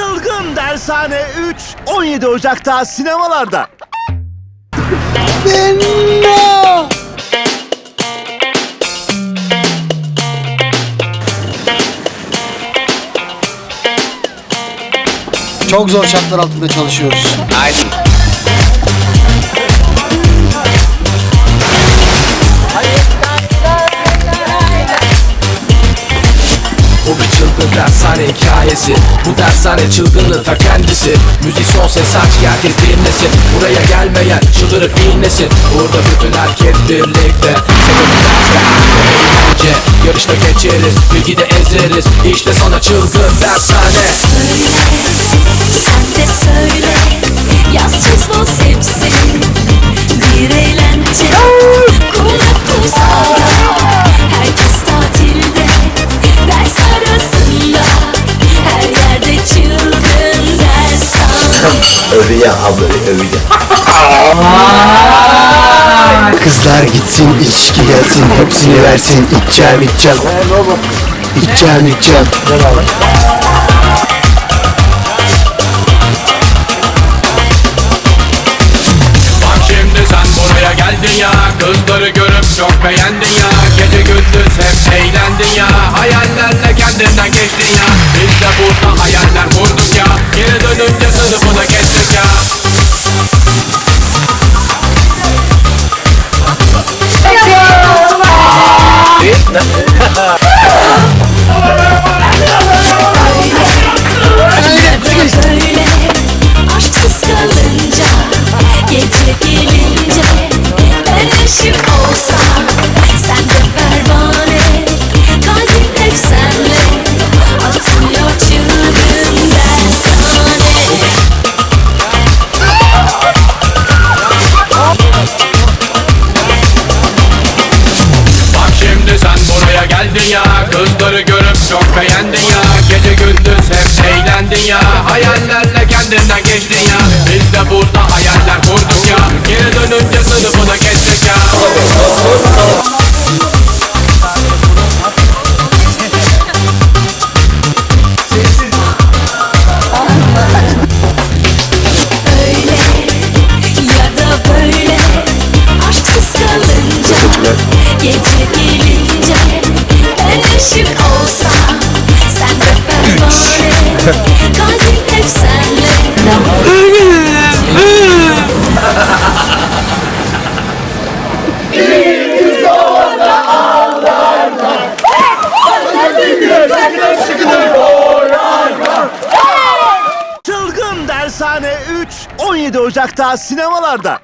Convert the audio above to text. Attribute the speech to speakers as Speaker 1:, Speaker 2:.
Speaker 1: Çılgın Dershane 3 17 Ocak'ta sinemalarda.
Speaker 2: Çok zor şartlar altında çalışıyoruz.
Speaker 3: Bu dershane hikayesi. Bu dershane çılgınlığı ta kendisi. Müzik son ses aç ki herkes dinlesin. Buraya gelmeyen çıldırıp inlesin. Burada bütün herkes birlikte. Sebebi Yarışta geçeriz bilgide ezeriz. İşte sana çılgın dershane.
Speaker 4: Sen de
Speaker 5: Övüyor abla övüyor.
Speaker 2: Kızlar gitsin, içki gelsin, hepsini versin. İçeceğim, içeceğim. İçeceğim, içeceğim.
Speaker 3: Bak şimdi sen buraya geldin ya Kızları görüp çok beğendin ya Gece gündüz hep eğlendin ya Hayallerle
Speaker 4: Böyle
Speaker 3: geldin ya Kızları görüp çok beğendin ya. Gece gündüz hep eğlendin ya. Hayallerle kendinden geçtin ya. Biz de burada hayaller kurduk ya. Geri dönünce sınıfına geçtik ya.
Speaker 4: Öyle ya da böyle Aşksız kalınca Gece gelince Ben ışık olsam Sen de pervane Kalbim hep senle.
Speaker 1: Çılgın Dershane 3 17 Ocak'ta sinemalarda.